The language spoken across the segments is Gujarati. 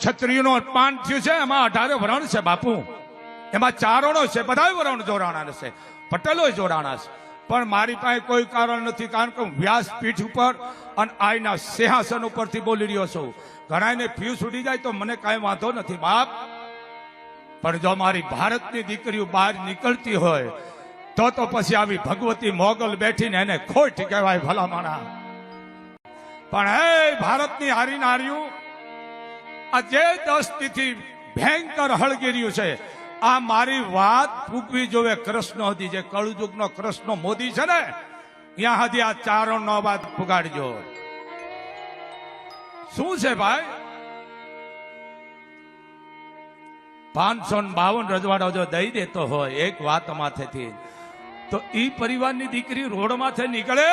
ક્ષત્રિયનો અપમાન થયું છે, એમાં અઢારે વરણ છે બાપુ. એમાં ચારણો છે બધા વરણ જોડાણા છે, પટેલો જોડાણા છે. પણ મારી પાસે કોઈ કારણ નથી, કારણ કે હું વ્યાસપીઠ ઉપર અને આઈના સિંહાસન ઉપરથી બોલી રહ્યો છું. ઘણાને ફ્યુ ઉડી જાય તો મને કાંઈ વાંધો નથી, બાપ. પણ જો મારી ભારતની દીકરીઓ બહાર નીકળતી હોય, તો તો પછી આવી ભગવતી મોગલ બેઠીને એને ખોટ કહેવાય ભલામણા. પણ હે ભારતની હારી નાર્યું આ જે દસ તિથિ ભયંકર હળગીર્યું છે, આ મારી વાત ફૂકવી જોવે કૃષ્ણ હતી જે કળયુગનો કૃષ્ણ મોદી છે ને, ત્યાં હજી આ ચારો નો વાત ફુગાડજો. શું છે ભાઈ? પાંચસો બાવન રજવાડો જો દઈ દેતો હોય એક વાત માથેથી, તો ઈ પરિવારની દીકરી રોડમાંથી નીકળે?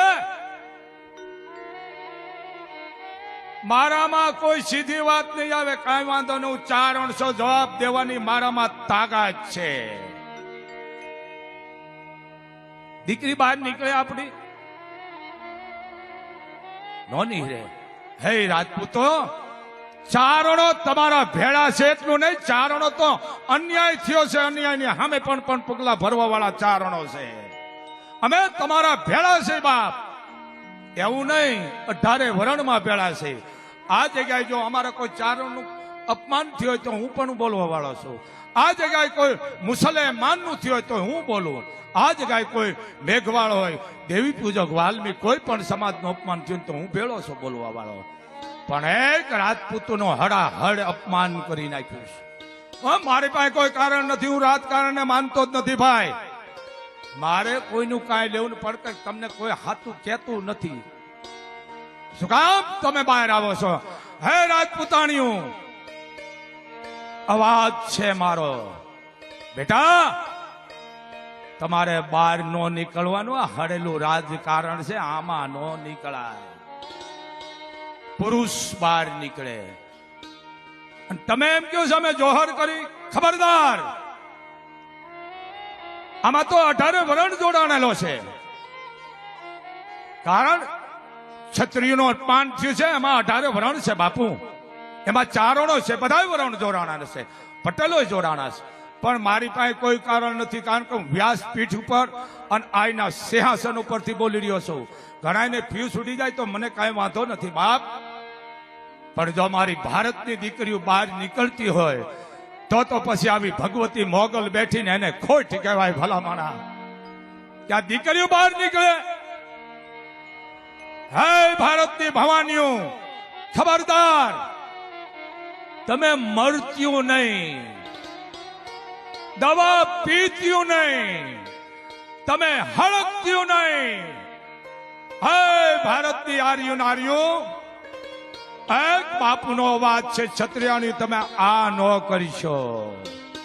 મારામાં કોઈ સીધી વાત નહીં આવે કાંઈ વાંધો નહીં હું જવાબ દેવાની મારામાં તાકાત છે. દીકરી બહાર નીકળે આપણી? નોની રે હે રાજપૂતો ચારણો તમારા ભેળા છે એટલું નહીં ચારણો તો અન્યાય થયો છે અન્યાયની સામે પણ પણ પગલા ભરવા વાળા ચારણો છે. અમે તમારા ભેળા છે બાપ. એવું નહીં અઢારે વરણમાં ભેળા છે. આ જગ્યાએ જો અમારા કોઈ ચારોનું અપમાન થયું હોય તો હું પણ બોલવા વાળો છું. આ જગ્યાએ કોઈ મુસલમાનનું થયું હોય તો હું બોલું. આ જગ્યાએ કોઈ મેઘવાળ હોય, દેવી પૂજક વાલ્મી કોઈ પણ સમાજનું અપમાન થયું તો હું ભેળો છું બોલવા વાળો. પણ એક રાજપૂતનો હડાહડ અપમાન કરી નાખ્યું છે. મારી પાસે કોઈ કારણ નથી, હું રાજકારણને માનતો જ નથી ભાઈ. મારે કોઈનું કાંઈ લેવું પડતું તમને કોઈ હાથું કહેતું નથી. શું કામ તમે બહાર આવો છો? હે રાજપૂતાણીયું અવાજ છે મારો. બેટા, તમારે બહાર નો નીકળવાનું, આ હડેલું રાજકારણ છે, આમાં નો નીકળાય. પુરુષ બહાર નીકળે. તમે એમ કહો છો, અમે જોહર કરી, ખબરદાર. આમાં તો અઢારે વરણ જોડાણેલો છે. કારણ ક્ષત્રિયનો અપમાન થયું છે, એમાં અઢારે વરણ છે બાપુ. એમાં ચારણો છે બધા વરણ જોડાણા છે પટેલો જોડાણા છે. પણ મારી પાસે કોઈ કારણ નથી, કારણ કે હું વ્યાસપીઠ ઉપર અને આઈના સિંહાસન ઉપરથી બોલી રહ્યો છું. ઘણાને ફી છૂટી જાય તો મને કાંઈ વાંધો નથી, બાપ. પણ જો મારી ભારતની દીકરીઓ બહાર નીકળતી હોય, તો તો પછી આવી ભગવતી મોગલ બેઠીને એને ખોટ કહેવાય ભલામણા ત્યાં દીકરીઓ બહાર નીકળે હે ભારતની ભવાનીઓ, ખબરદાર, તમે મરત્યું નહીં, દવા પીત્યું નહીં, તમે હળકત્યું નહીં. હે ભારતની આર્યો નાર્યો એક બાપુનો અવાજ છે, છત્રિયાની તમે આ ન કરીશો